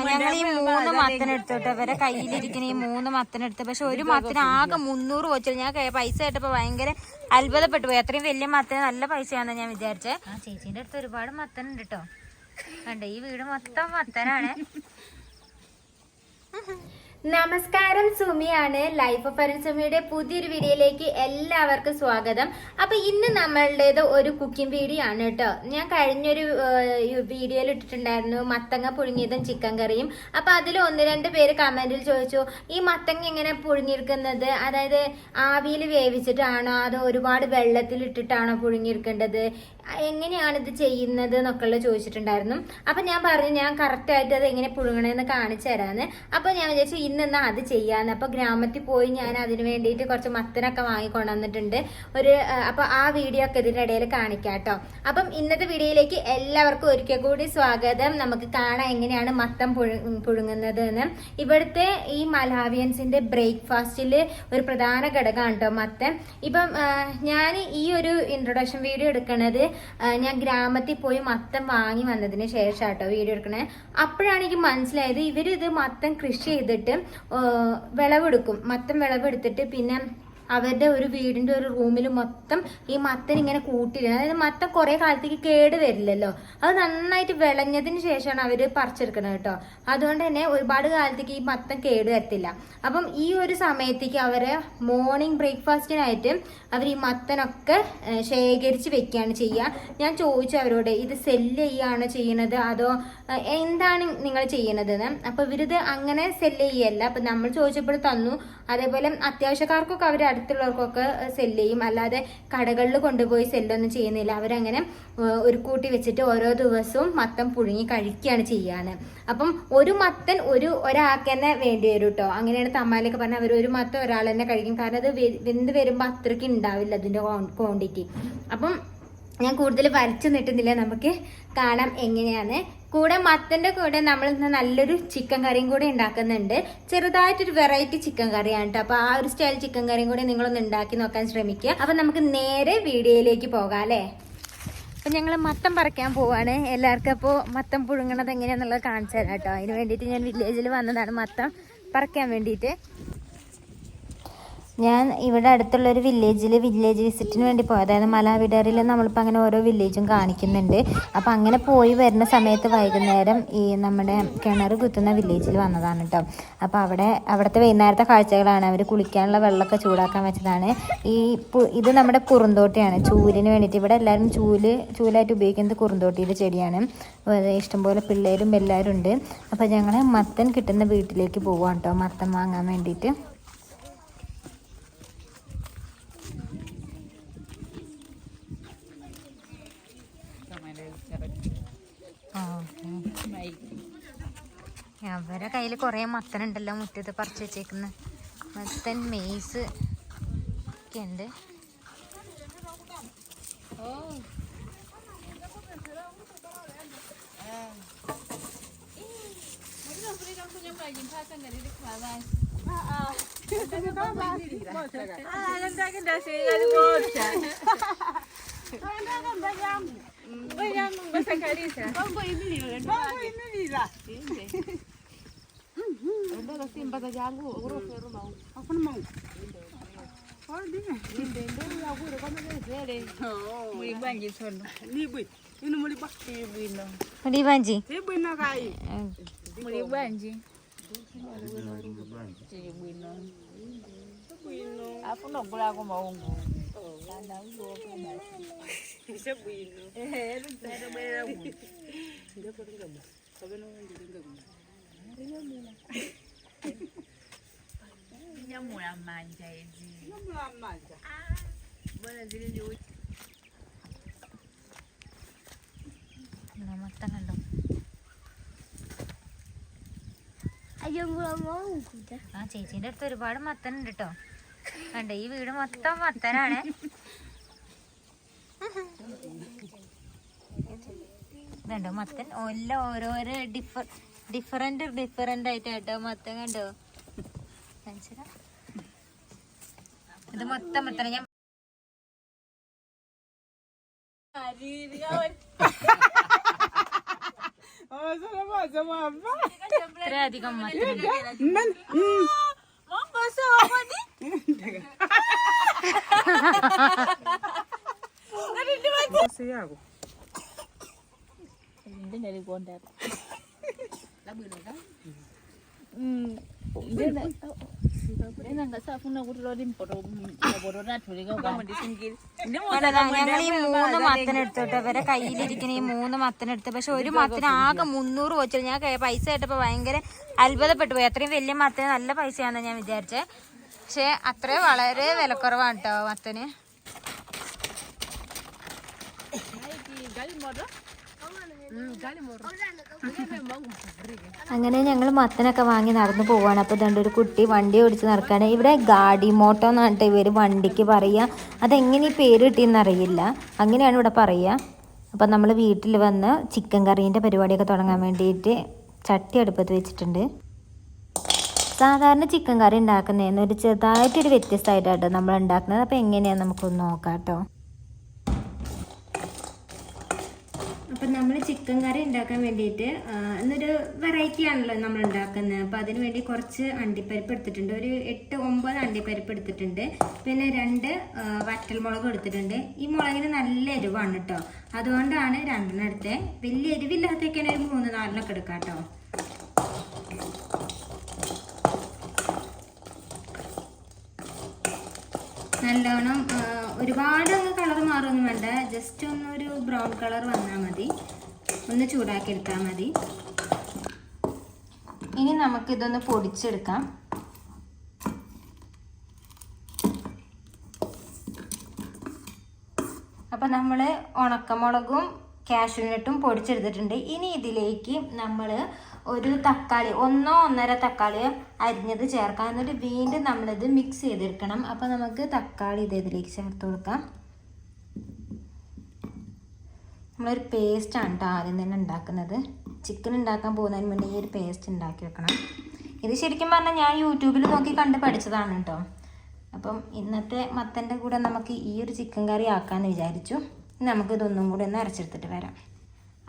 ഞങ്ങൾ ഈ മൂന്ന് മത്തൻ എടുത്തോട്ടെ. ഇവരെ കയ്യിലിരിക്കുന്ന ഈ മൂന്ന് മത്തൻ എടുത്ത്. പക്ഷെ ഒരു മത്തന് ആകെ മുന്നൂറ് വെച്ചു ഞാൻ പൈസ കേട്ടപ്പോ ഭയങ്കര അത്ഭുതപ്പെട്ടു പോയി. അത്രയും വലിയ മത്തന് നല്ല പൈസയാണെന്ന് ഞാൻ വിചാരിച്ചേ. ആ ചേച്ചീന്റെ അടുത്ത് ഒരുപാട് മത്തൻ ഉണ്ട് കേട്ടോ കണ്ടേ ഈ വീട് മൊത്തം മത്തനാണ്. നമസ്കാരം സുമിയാണ്. ലൈഫ് ഓഫ് അരുൺസുമിയുടെ പുതിയൊരു വീഡിയോയിലേക്ക് എല്ലാവർക്കും സ്വാഗതം. അപ്പൊ ഇന്ന് നമ്മളുടേത് ഒരു കുക്കിംഗ് വീഡിയോ ആണ് കേട്ടോ. ഞാൻ കഴിഞ്ഞൊരു വീഡിയോയിൽ ഇട്ടിട്ടുണ്ടായിരുന്നു. മത്തങ്ങ പുഴുങ്ങിയതും ചിക്കൻ കറിയും. അപ്പൊ അതിൽ ഒന്ന് രണ്ട് പേര് കമന്റിൽ ചോദിച്ചു ഈ മത്തങ്ങ എങ്ങനെ പുഴുങ്ങിയിരിക്കുന്നത്? അതായത് ആവിയിൽ വേവിച്ചിട്ടാണോ? അതോ ഒരുപാട് വെള്ളത്തിൽ ഇട്ടിട്ടാണോ പുഴുങ്ങിയെടുക്കേണ്ടത് എങ്ങനെയാണ് ഇത് ചെയ്യുന്നത് എന്നൊക്കെയുള്ള ചോദിച്ചിട്ടുണ്ടായിരുന്നു. അപ്പൊ ഞാൻ പറഞ്ഞു ഞാൻ കറക്റ്റ് ആയിട്ട് അത് എങ്ങനെ പുഴുങ്ങണമെന്ന് കാണിച്ചു തരാന്ന്. അപ്പൊ ഞാൻ വിചാരിച്ചു ഇന്നെന്നാ അത് ചെയ്യാന്ന്. അപ്പോൾ ഗ്രാമത്തിൽ പോയി ഞാൻ അതിന് വേണ്ടിയിട്ട് കുറച്ച് മത്തനൊക്കെ വാങ്ങിക്കൊണ്ടുവന്നിട്ടുണ്ട് ഒരു അപ്പോൾ അപ്പൊ ആ വീഡിയോ ഒക്കെ ഇതിന്റെ ഇടയിൽ കാണിക്കാം കേട്ടോ അപ്പം ഇന്നത്തെ വീഡിയോയിലേക്ക് എല്ലാവർക്കും ഒരിക്കൽ കൂടി സ്വാഗതം. നമുക്ക് കാണാം എങ്ങനെയാണ് മത്തം പുഴു പുഴുങ്ങുന്നത് എന്ന് ഇവിടുത്തെ ഈ മലാവിയൻസിന്റെ ബ്രേക്ക്ഫാസ്റ്റിൽ ഒരു പ്രധാന ഘടകമാണ് കേട്ടോ മത്തൻ. ഇപ്പം ഞാൻ ഈ ഒരു ഇൻട്രൊഡക്ഷൻ വീഡിയോ എടുക്കണത് ആ, ഞാൻ ഗ്രാമത്തിൽ പോയി മത്തം വാങ്ങി വന്നതിന് ശേഷം കേട്ടോ വീഡിയോ എടുക്കണേ. അപ്പോഴാണ് എനിക്ക് മനസ്സിലായത് ഇവരിത് മത്തം കൃഷി ചെയ്തിട്ട് വിളവെടുക്കും. മത്തം വിളവെടുത്തിട്ട് പിന്നെ അവരുടെ ഒരു വീടിന്റെ ഒരു റൂമിൽ മൊത്തം ഈ മത്തൻ ഇങ്ങനെ കൂട്ടിയിരുന്നു അതായത് മത്തൻ കുറെ കാലത്തേക്ക് കേട് വരില്ലല്ലോ. അത് നന്നായിട്ട് വിളഞ്ഞതിന് ശേഷമാണ് അവർ പറിച്ചെടുക്കണത് കേട്ടോ. അതുകൊണ്ട് തന്നെ ഒരുപാട് കാലത്തേക്ക് ഈ മത്തൻ കേട് വരത്തില്ല. അപ്പം ഈ ഒരു സമയത്തേക്ക് അവർ മോർണിംഗ് ബ്രേക്ക്ഫാസ്റ്റിനായിട്ട് അവർ ഈ മത്തനൊക്കെ ശേഖരിച്ച് വെക്കുകയാണ് ചെയ്യുക. ഞാൻ ചോദിച്ചു അവരോട് ഇത് സെല്ല് ചെയ്യുകയാണോ ചെയ്യണത്? അതോ എന്താണ് നിങ്ങൾ ചെയ്യുന്നത് എന്ന് അപ്പൊ ഇവരിത് അങ്ങനെ സെല്ല് ചെയ്യല്ല. അപ്പൊ നമ്മൾ ചോദിച്ചപ്പോൾ തന്നു. അതേപോലെ അത്യാവശ്യക്കാർക്കൊക്കെ അവർ അടുത്തുള്ളവർക്കൊക്കെ സെല്ല് ചെയ്യും. അല്ലാതെ കടകളിൽ കൊണ്ടുപോയി സെല്ലൊന്നും ചെയ്യുന്നില്ല. അവരങ്ങനെ ഒരു കൂട്ടി വെച്ചിട്ട് ഓരോ ദിവസവും മത്തം പുഴുങ്ങി കഴിക്കുകയാണ് ചെയ്യാന് അപ്പം ഒരു മത്തൻ ഒരു ഒരാൾക്ക് തന്നെ വേണ്ടി വരും കേട്ടോ അങ്ങനെയാണ് തമ്മാലൊക്കെ പറഞ്ഞാൽ അവർ ഒരു മത്തം ഒരാൾ തന്നെ കഴിക്കും. കാരണം അത് വെന്ത് വരുമ്പോൾ അത്രയ്ക്ക് ഉണ്ടാവില്ല അതിന്റെ ക്വാണ്ടിറ്റി അപ്പം ഞാൻ കൂടുതൽ വരച്ചു നിട്ടുന്നില്ല നമുക്ക് കാണാം എങ്ങനെയാണ്. കൂടെ മത്തന്റെ കൂടെ നമ്മൾ ഇന്ന് നല്ലൊരു ചിക്കൻ കറിയും കൂടെ ഉണ്ടാക്കുന്നുണ്ട്. ചെറുതായിട്ടൊരു വെറൈറ്റി ചിക്കൻ കറിയാണ് കേട്ടോ അപ്പോൾ ആ ഒരു സ്റ്റൈൽ ചിക്കൻ കറിയും കൂടെ നിങ്ങളൊന്ന് ഉണ്ടാക്കി നോക്കാൻ ശ്രമിക്കുക. അപ്പോൾ നമുക്ക് നേരെ വീഡിയോയിലേക്ക് പോകാം അല്ലേ? അപ്പം ഞങ്ങൾ മത്തം പറിക്കാൻ പോവാണ്. എല്ലാവർക്കും അപ്പോൾ മത്തം പുഴുങ്ങണത് എങ്ങനെയാണെന്നുള്ളത് കാണിച്ചു തരാം കേട്ടോ അതിന് വേണ്ടിയിട്ട് ഞാൻ വില്ലേജിൽ വന്നതാണ് മത്തം പറിക്കാൻ വേണ്ടിയിട്ട്. ഞാൻ ഇവിടെ അടുത്തുള്ള ഒരു വില്ലേജിൽ വില്ലേജ് വിസിറ്റിന് വേണ്ടി പോയത്. അതായത് മലാവിടറിൽ നമ്മളിപ്പോൾ അങ്ങനെ ഓരോ വില്ലേജും കാണിക്കുന്നുണ്ട്. അപ്പോൾ അങ്ങനെ പോയി വരുന്ന സമയത്ത് വൈകുന്നേരം ഈ നമ്മുടെ കിണർ കുത്തുന്ന വില്ലേജിൽ വന്നതാണ് കേട്ടോ അപ്പോൾ അവിടെ അവിടുത്തെ വൈകുന്നേരത്തെ കാഴ്ചകളാണ്. അവർ കുളിക്കാനുള്ള വെള്ളമൊക്കെ ചൂടാക്കാൻ വെച്ചതാണ്. ഈ ഇത് നമ്മുടെ കുറുന്തോട്ടിയാണ്. ചൂലിന് വേണ്ടിയിട്ട് ഇവിടെ എല്ലാവരും ചൂൽ ചൂലായിട്ട് ഉപയോഗിക്കുന്നത് കുറുന്തോട്ടിയുടെ ചെടിയാണ്. ഇഷ്ടംപോലെ പിള്ളേരും എല്ലാവരും ഉണ്ട്. അപ്പോൾ ഞങ്ങൾ മത്തൻ കിട്ടുന്ന വീട്ടിലേക്ക് പോവാം കേട്ടോ മത്തൻ വാങ്ങാൻ വേണ്ടിയിട്ട്. അവരെ കയ്യിൽ കുറേ മത്തനുണ്ടല്ലോ മുറ്റത്ത് പറിച്ചു വെച്ചേക്കുന്ന. മത്തൻ മെയ്സ് ഒക്കെ ഉണ്ട്. simbaza jangu okuroferuma akuna maungu ndemberi kwamavezere oh. muri bwanji tsono libwi. Ino. Muri bwa ibwino muri bwanji ibwino kai muri bwanji ibwino afuna kugulako maungu. മുടി വാഞ്ചി മത്തം കണ്ടോ ആ ചേച്ചിന്റെ അടുത്ത് ഒരുപാട് മത്തൻ ഉണ്ട് കേട്ടോ കണ്ടോ ഈ വീട് മൊത്തം മത്തനാണ് ഇതുണ്ടോ മത്തൻ എല്ലാം ഓരോരോ ഡിഫർ ഡിഫറെന്റ് ഡിഫറെന്റ് ആയിട്ട് കേട്ടോ മത്തൻ കണ്ടോ ഇത് മൊത്തം മത്തന ഞാൻ ഇത്രയധികം Men, മൂന്ന് മത്തനെടുത്തോട്ടോ ഇവരെ കയ്യിലിരിക്കുന്ന ഈ മൂന്ന് മത്തനെടുത്ത് പക്ഷെ ഒരു മത്തിന് ആകെ മുന്നൂറ് വെച്ചു ഞാൻ പൈസ കേട്ടപ്പോ ഭയങ്കര അത്ഭുതപ്പെട്ടു പോയി. അത്രയും വലിയ മത്തിന് നല്ല പൈസയാണെന്ന് ഞാൻ വിചാരിച്ചേ. പക്ഷെ അത്ര വളരെ വിലക്കുറവാണ് കേട്ടോ മത്തന്. അങ്ങനെ ഞങ്ങൾ മത്തനൊക്കെ വാങ്ങി നടന്നു പോവാണ്. അപ്പോൾ ഇതുണ്ട് ഒരു കുട്ടി വണ്ടി ഓടിച്ച് നടക്കുകയാണ് ഇവിടെ ഗാഡി മോട്ടോ എന്ന് പറഞ്ഞിട്ട് ഇവർ വണ്ടിക്ക് പറയുക അതെങ്ങനെ ഈ പേര് കിട്ടിയെന്ന് അറിയില്ല അങ്ങനെയാണ് ഇവിടെ പറയുക അപ്പോൾ നമ്മൾ വീട്ടിൽ വന്ന് ചിക്കൻ കറീന്റെ പരിപാടിയൊക്കെ തുടങ്ങാൻ വേണ്ടിയിട്ട് ചട്ടി അടുപ്പത്ത് വെച്ചിട്ടുണ്ട്. സാധാരണ ചിക്കൻ കറി ഉണ്ടാക്കുന്നതിന് ഒരു ചെറുതായിട്ടൊരു വ്യത്യസ്തമായിട്ടാണ് നമ്മൾ ഉണ്ടാക്കുന്നത്. അപ്പോൾ എങ്ങനെയാണ് നമുക്കൊന്ന് നോക്കാം കേട്ടോ. അപ്പം നമ്മൾ ചിക്കൻ കറി ഉണ്ടാക്കാൻ വേണ്ടിയിട്ട് ഇന്നൊരു വെറൈറ്റി ആണല്ലോ നമ്മൾ ഉണ്ടാക്കുന്നത്. അപ്പം അതിന് വേണ്ടി കുറച്ച് അണ്ടിപ്പരിപ്പ് എടുത്തിട്ടുണ്ട്. ഒരു എട്ട് ഒമ്പത് അണ്ടിപ്പരിപ്പ് എടുത്തിട്ടുണ്ട്. പിന്നെ രണ്ട് വറ്റൽ മുളക് എടുത്തിട്ടുണ്ട്. ഈ മുളകിന് നല്ല എരിവാണ് കേട്ടോ. അതുകൊണ്ടാണ് രണ്ടെണ്ണം എടുത്തത്. വലിയ എരിവില്ലാത്തൊക്കെയാണ് ഒരു മൂന്ന് നാലെണ്ണൊക്കെ എടുക്കാം കേട്ടോ. നല്ലോണം ഒരുപാട് കളർ മാറുമൊന്നും വേണ്ട. ജസ്റ്റ് ഒന്നൊരു ബ്രൗൺ കളർ വന്നാൽ മതി. ഒന്ന് ചൂടാക്കി എടുത്താൽ മതി. ഇനി നമുക്കിതൊന്ന് പൊടിച്ചെടുക്കാം. അപ്പം നമ്മൾ ഉണക്കമുളകും കാഷ്യൂനട്ടും പൊടിച്ചെടുത്തിട്ടുണ്ട്. ഇനി ഇതിലേക്ക് നമ്മൾ ഒരു തക്കാളി ഒന്നോ ഒന്നര തക്കാളി അരിഞ്ഞത് ചേർക്കാം. എന്നിട്ട് വീണ്ടും നമ്മളിത് മിക്സ് ചെയ്തെടുക്കണം. അപ്പോൾ നമുക്ക് തക്കാളി ഇത് ഇതിലേക്ക് ചേർത്ത് കൊടുക്കാം. നമ്മളൊരു ആണ് കേട്ടോ ആദ്യം തന്നെ ഉണ്ടാക്കുന്നത്. ചിക്കൻ ഉണ്ടാക്കാൻ പോകുന്നതിന് മുന്നേ ഈ ഒരു പേസ്റ്റ് ഉണ്ടാക്കി വെക്കണം. ഇത് ശരിക്കും പറഞ്ഞാൽ ഞാൻ യൂട്യൂബിൽ നോക്കി കണ്ട് പഠിച്ചതാണ് കേട്ടോ അപ്പം ഇന്നത്തെ മത്തന്റെ കൂടെ നമുക്ക് ഈ ഒരു ചിക്കൻ കറി ആക്കാമെന്ന് വിചാരിച്ചു. നമുക്കിതൊന്നും കൂടി ഒന്ന് അരച്ചെടുത്തിട്ട് വരാം.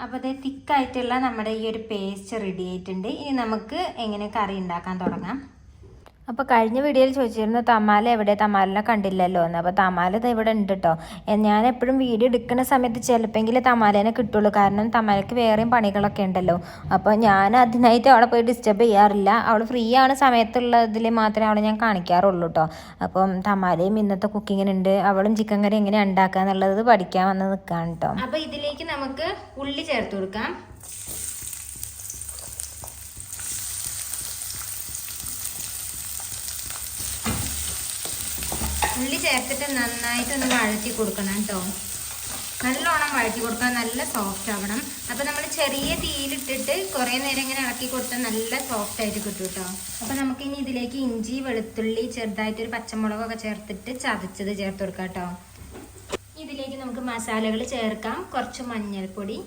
അപ്പോൾ ഇത് തിക്കായിട്ടുള്ള നമ്മുടെ ഈ ഒരു പേസ്റ്റ് റെഡി ആയിട്ടുണ്ട്. ഇനി നമുക്ക് എങ്ങനെ കറി ഉണ്ടാക്കാൻ തുടങ്ങാം. അപ്പോൾ കഴിഞ്ഞ വീഡിയോയിൽ ചോദിച്ചിരുന്നു തമാല എവിടെ? തമാലിനെ കണ്ടില്ലല്ലോ. എന്ന്. അപ്പോൾ തമാല ഇവിടെ ഉണ്ട് കേട്ടോ ഞാൻ എപ്പോഴും വീഡിയോ എടുക്കുന്ന സമയത്ത് ചിലപ്പെങ്കിലും തമാലേനെ കിട്ടുള്ളൂ. കാരണം തമാലയ്ക്ക് വേറെയും പണികളൊക്കെ ഉണ്ടല്ലോ. അപ്പോൾ ഞാൻ അതിനായിട്ട് അവളെ പോയി ഡിസ്റ്റർബ് ചെയ്യാറില്ല. അവൾ ഫ്രീ ആണ് സമയത്തുള്ളതിൽ മാത്രമേ അവളെ ഞാൻ കാണിക്കാറുള്ളൂ കേട്ടോ അപ്പം തമാലയും ഇന്നത്തെ കുക്കിങ്ങിനുണ്ട് അവളും ചിക്കൻ കറി എങ്ങനെ ഉണ്ടാക്കുക എന്നുള്ളത് പഠിക്കാൻ വന്ന് നിൽക്കുകയാണ് കേട്ടോ അപ്പോൾ ഇതിലേക്ക് നമുക്ക് ഉള്ളി ചേർത്ത് കൊടുക്കാം. ഉള്ളി ചേർത്തിട്ട് നന്നായിട്ടൊന്ന് വഴറ്റി കൊടുക്കണം കേട്ടോ. നല്ലോണം വഴറ്റി കൊടുക്കുക നല്ല സോഫ്റ്റ് ആവണം. അപ്പോൾ നമ്മൾ ചെറിയ തീയിലിട്ടിട്ട് കുറേ നേരം ഇങ്ങനെ ഇളക്കി കൊടുത്താൽ നല്ല സോഫ്റ്റ് ആയിട്ട് കിട്ടും കേട്ടോ. അപ്പോൾ നമുക്കിനി ഇതിലേക്ക് ഇഞ്ചി വെളുത്തുള്ളി ചെറുതായിട്ടൊരു പച്ചമുളകൊക്കെ ചേർത്തിട്ട് ചതച്ചത് ചേർത്ത് കൊടുക്കാം കേട്ടോ. ഇതിലേക്ക് നമുക്ക് മസാലകൾ ചേർക്കാം. കുറച്ച് മഞ്ഞൾപ്പൊടി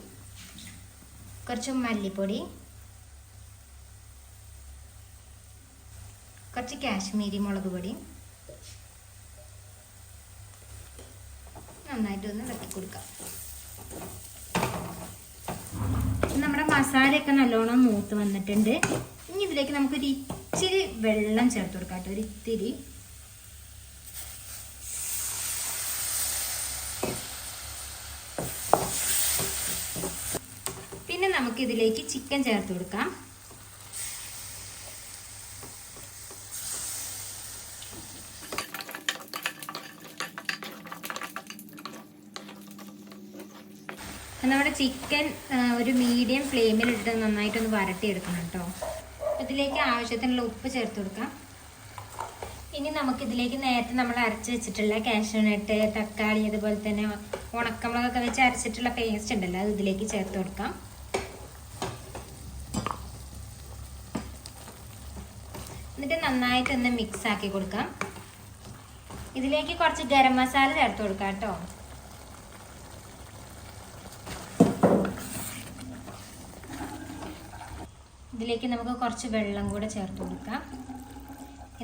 കുറച്ച് മല്ലിപ്പൊടി കുറച്ച് കാശ്മീരി മുളക് പൊടി നന്നായിട്ട് ഒന്ന് ഇളക്കി കൊടുക്കാം നമ്മുടെ മസാലയൊക്കെ നല്ലോണം മൂത്ത് വന്നിട്ടുണ്ട്. ഇനി ഇതിലേക്ക് നമുക്കൊരു ഇച്ചിരി വെള്ളം ചേർത്ത് കൊടുക്കാം ഒരു ഇത്തിരി. പിന്നെ നമുക്കിതിലേക്ക് ചിക്കൻ ചേർത്ത് കൊടുക്കാം. നമ്മുടെ ചിക്കൻ ഒരു മീഡിയം ഫ്ലെയിമിലിട്ട് നന്നായിട്ടൊന്ന് വരട്ടിയെടുക്കണം കേട്ടോ ഇതിലേക്ക് ആവശ്യത്തിനുള്ള ഉപ്പ് ചേർത്ത് കൊടുക്കാം. ഇനി നമുക്കിതിലേക്ക് നേരത്തെ നമ്മൾ അരച്ച് വെച്ചിട്ടുള്ള കാഷ്യൂനട്ട് തക്കാളി അതുപോലെ തന്നെ ഉണക്കമുളകൊക്കെ വെച്ച് അരച്ചിട്ടുള്ള പേസ്റ്റ് ഉണ്ടല്ലോ അത് ഇതിലേക്ക് ചേർത്ത് കൊടുക്കാം. എന്നിട്ട് നന്നായിട്ടൊന്ന് മിക്സ് ആക്കി കൊടുക്കാം. ഇതിലേക്ക് കുറച്ച് ഗരം മസാല ചേർത്ത് കൊടുക്കാം കേട്ടോ ഇതിലേക്ക് നമുക്ക് കുറച്ച് വെള്ളം കൂടെ ചേർത്ത് കൊടുക്കാം.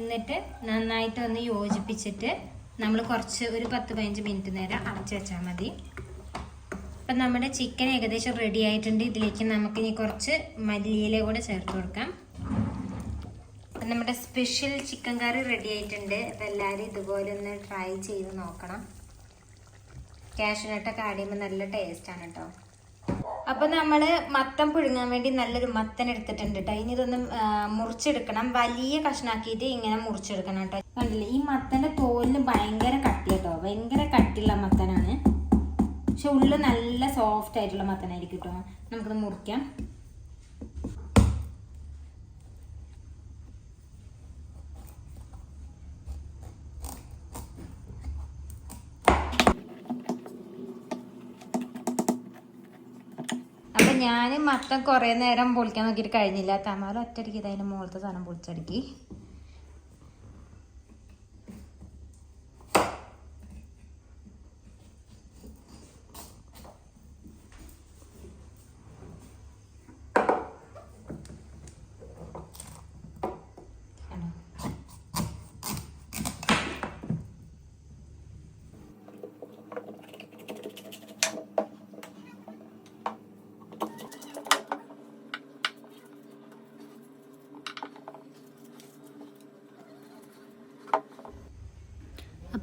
എന്നിട്ട് നന്നായിട്ട് ഒന്ന് യോജിപ്പിച്ചിട്ട് നമ്മൾ കുറച്ച് ഒരു പത്ത് പതിനഞ്ച് മിനിറ്റ് നേരം അടച്ചു വെച്ചാൽ മതി. അപ്പം നമ്മുടെ ചിക്കൻ ഏകദേശം റെഡി ആയിട്ടുണ്ട്. ഇതിലേക്ക് നമുക്ക് ഇനി കുറച്ച് മല്ലിയില കൂടെ ചേർത്ത് കൊടുക്കാം. അപ്പം നമ്മുടെ സ്പെഷ്യൽ ചിക്കൻ കറി റെഡി ആയിട്ടുണ്ട്. അപ്പം എല്ലാവരും ഇതുപോലെ ഒന്ന് ട്രൈ ചെയ്ത് നോക്കണം. കാഷ്നട്ടൊക്കെ ആടിയുമ്പോൾ നല്ല ടേസ്റ്റാണ് കേട്ടോ അപ്പം നമ്മൾ മത്തം പുഴുങ്ങാൻ വേണ്ടി നല്ലൊരു മത്തൻ എടുത്തിട്ടുണ്ട് കേട്ടോ ഇനി ഇതൊന്ന് മുറിച്ചെടുക്കണം. വലിയ കഷ്ണാക്കിയിട്ട് ഇങ്ങനെ മുറിച്ചെടുക്കണം കേട്ടോ കണ്ടില്ലേ ഈ മത്തന്റെ തോലിന് ഭയങ്കര കട്ടി കേട്ടോ ഭയങ്കര കട്ടിയുള്ള മത്തനാണ്. പക്ഷെ ഉള്ളിൽ നല്ല സോഫ്റ്റ് ആയിട്ടുള്ള മത്തനായിരിക്കും കേട്ടോ നമുക്കത് മുറിക്കാം. ഞാൻ മത്തം കുറേ നേരം പൊളിക്കാൻ നോക്കിയിട്ട് കഴിഞ്ഞില്ല. തമാല ഒറ്റടിക്ക് ഇതിന്റെ മുകളത്തെ സാധനം പൊളിച്ചടുക്കി.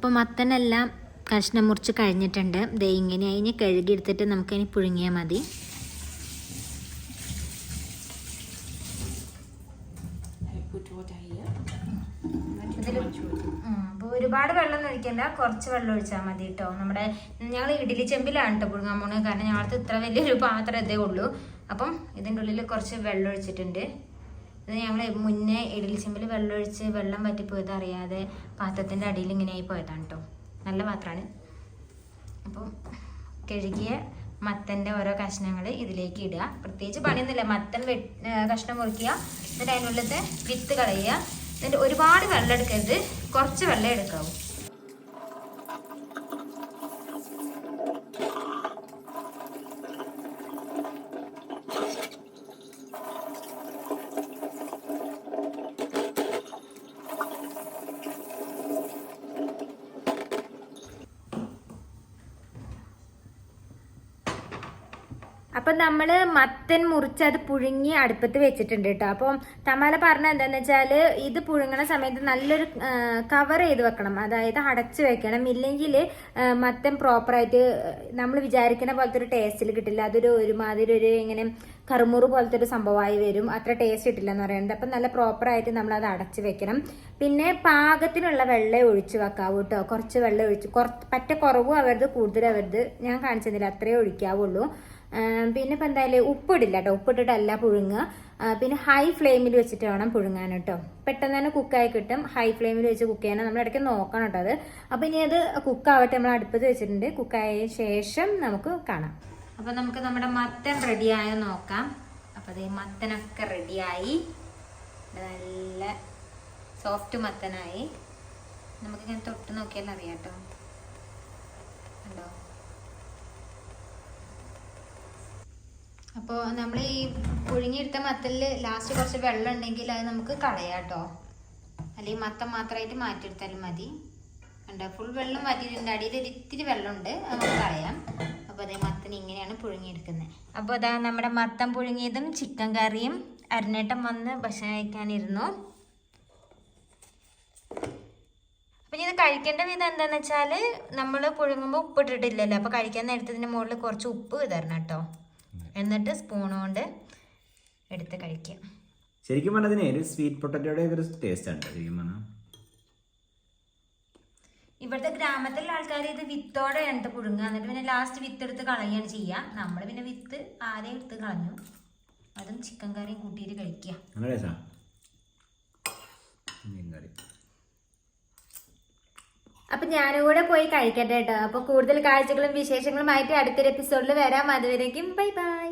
അപ്പോൾ മത്തനെല്ലാം കഷ്ണം മുറിച്ച് കഴിഞ്ഞിട്ടുണ്ട്. ദേ ഇങ്ങനെ അതിന് കഴുകിയെടുത്തിട്ട് നമുക്കതിന് പുഴുങ്ങിയാൽ മതി. ഒരുപാട് വെള്ളം ഒഴിക്കണ്ട. കുറച്ച് വെള്ളം ഒഴിച്ചാൽ മതി കേട്ടോ നമ്മുടെ ഞങ്ങൾ ഇഡ്ഡലി ചെമ്പിലാണ് കേട്ടോ പുഴുങ്ങാൻ പോണത്. കാരണം ഞങ്ങൾക്ക് ഇത്ര വലിയൊരു പാത്രം ഇതേ ഉള്ളൂ. അപ്പം ഇതിന്റെ ഉള്ളിൽ കുറച്ച് വെള്ളം ഒഴിച്ചിട്ടുണ്ട്. ഇത് ഞങ്ങൾ മുന്നേ ഇഡലി ചെമ്പിൽ വെള്ളം ഒഴിച്ച് വെള്ളം പറ്റിപ്പോയത് അറിയാതെ പാത്രത്തിന്റെ അടിയിൽ ഇങ്ങനെ ആയി പോയതാണ് കേട്ടോ നല്ല പാത്രമാണ്. അപ്പോൾ കഴുകിയ മത്തന്റെ ഓരോ കഷ്ണങ്ങൾ ഇതിലേക്ക് ഇടുക. പ്രത്യേകിച്ച് പണിയൊന്നുമില്ല. മത്തൻ കഷ്ണം മുറിക്കുക. എന്നിട്ട് അതിനുള്ളത്തെ വിത്ത് കളയുക. എന്നിട്ട് ഒരുപാട് വെള്ളം എടുക്കരുത്. കുറച്ച് വെള്ളം എടുക്കാവൂ. നമ്മൾ മത്തൻ മുറിച്ച് അത് പുഴുങ്ങി അടുപ്പത്ത് വെച്ചിട്ടുണ്ട് കേട്ടോ. അപ്പം തമാല പറഞ്ഞ എന്താണെന്ന് വെച്ചാൽ ഇത് പുഴുങ്ങണ സമയത്ത് നല്ലൊരു കവർ ചെയ്ത് വെക്കണം. അതായത് അടച്ചു വെക്കണം. ഇല്ലെങ്കിൽ മത്തൻ പ്രോപ്പറായിട്ട് നമ്മൾ വിചാരിക്കുന്ന പോലത്തെ ഒരു ടേസ്റ്റിൽ കിട്ടില്ല. അതൊരു ഒരുമാതിരി ഒരു ഇങ്ങനെ കറുമുറു പോലത്തെ ഒരു സംഭവമായി വരും. അത്ര ടേസ്റ്റ് കിട്ടില്ല എന്ന് പറയുന്നത്. അപ്പം നല്ല പ്രോപ്പറായിട്ട് നമ്മൾ അത് അടച്ചു വെക്കണം. പിന്നെ പാകത്തിനുള്ള വെള്ളം ഒഴിച്ച് വെക്കാവൂ കേട്ടോ കുറച്ച് വെള്ളം ഒഴിച്ച് കുറച്ച് പറ്റ കുറവും അവരുത് കൂടുതൽ അവരുത് ഞാൻ കാണിച്ചതില്ല അത്രേ ഒഴിക്കാവുള്ളൂ. പിന്നെ ഇപ്പം എന്തായാലും ഉപ്പിടില്ല കേട്ടോ ഉപ്പിട്ടിട്ടല്ല പുഴുങ്ങുക. പിന്നെ ഹൈ ഫ്ലെയിമിൽ വെച്ചിട്ട് വേണം പുഴുങ്ങാൻ കേട്ടോ പെട്ടെന്ന് തന്നെ കുക്കായി കിട്ടും. ഹൈ ഫ്ലെയിമിൽ വെച്ച് കുക്ക് ചെയ്യാൻ നമ്മൾ ഇടയ്ക്ക് നോക്കണം കേട്ടോ അത്. അപ്പം ഇനി അത് കുക്കാവട്ടെ നമ്മൾ അടുപ്പത്ത് വെച്ചിട്ടുണ്ട്. കുക്കായ ശേഷം നമുക്ക് കാണാം. അപ്പം നമുക്ക് നമ്മുടെ മത്തൻ റെഡിയായോ നോക്കാം. അപ്പം അതേ മത്തനൊക്കെ റെഡിയായി നല്ല സോഫ്റ്റ് മത്തനായി. നമുക്കിങ്ങനെ തൊട്ട് നോക്കിയാൽ അറിയാം കേട്ടോ ഉണ്ടോ അപ്പോൾ നമ്മൾ ഈ പുഴുങ്ങിയെടുത്ത മത്തലിൽ ലാസ്റ്റ് കുറച്ച് വെള്ളം ഉണ്ടെങ്കിൽ അത് നമുക്ക് കളയാം കേട്ടോ അല്ലെങ്കിൽ മത്തം മാത്രമായിട്ട് മാറ്റിയെടുത്താലും മതി. ഉണ്ട് ഫുൾ വെള്ളം മാറ്റിയിട്ടുണ്ട്. അടിയിൽ ഒരു ഇത്തിരി വെള്ളമുണ്ട്. അത് നമുക്ക് കളയാം. അപ്പോൾ അതേ മത്തൻ ഇങ്ങനെയാണ് പുഴുങ്ങിയെടുക്കുന്നത്. അപ്പോൾ അതാ നമ്മുടെ മത്തം പുഴുങ്ങിയതും ചിക്കൻ കറിയും അരിനേട്ടം വന്ന് ഭക്ഷണം കഴിക്കാനിരുന്നു. അപ്പം ഇത് കഴിക്കേണ്ട വിധം എന്താണെന്ന് വെച്ചാൽ നമ്മൾ പുഴുങ്ങുമ്പോൾ ഉപ്പിട്ടിട്ടില്ലല്ലോ. അപ്പോൾ കഴിക്കാൻ നേരത്തതിന്റെ മുകളിൽ കുറച്ച് ഉപ്പ് വിതരണം കേട്ടോ എന്നിട്ട് സ്പൂൺ കൊണ്ട് എടുത്ത് കഴിക്കുക ശരിക്കും പറഞ്ഞതിന് ഒരു സ്വീറ്റ് പൊട്ടറ്റോയുടെ ഒരു ടേസ്റ്റ് ആണ് ശരിക്കും പറഞ്ഞാൽ ഇവിടുത്തെ ഗ്രാമത്തിലുള്ള ആൾക്കാർ ഇത് വിത്തോടെ എണ്ണ പുഴുങ്ങുക. എന്നിട്ട് പിന്നെ ലാസ്റ്റ് വിത്ത് എടുത്ത് കളയുകയാണ് ചെയ്യുക. നമ്മൾ പിന്നെ വിത്ത് ആദ്യം എടുത്ത് കളഞ്ഞു. അതും ചിക്കൻ കറിയും കൂട്ടിയിട്ട് കഴിക്കുക നല്ല രസാ മീൻ കറി അപ്പൊ ഞാനും കൂടെ പോയി കഴിക്കട്ടെ കേട്ടോ. അപ്പൊ കൂടുതൽ കാഴ്ചകളും വിശേഷങ്ങളുമായിട്ട് അടുത്തൊരു എപ്പിസോഡിൽ വരാം. അതുവരേക്കും ബൈ ബൈ.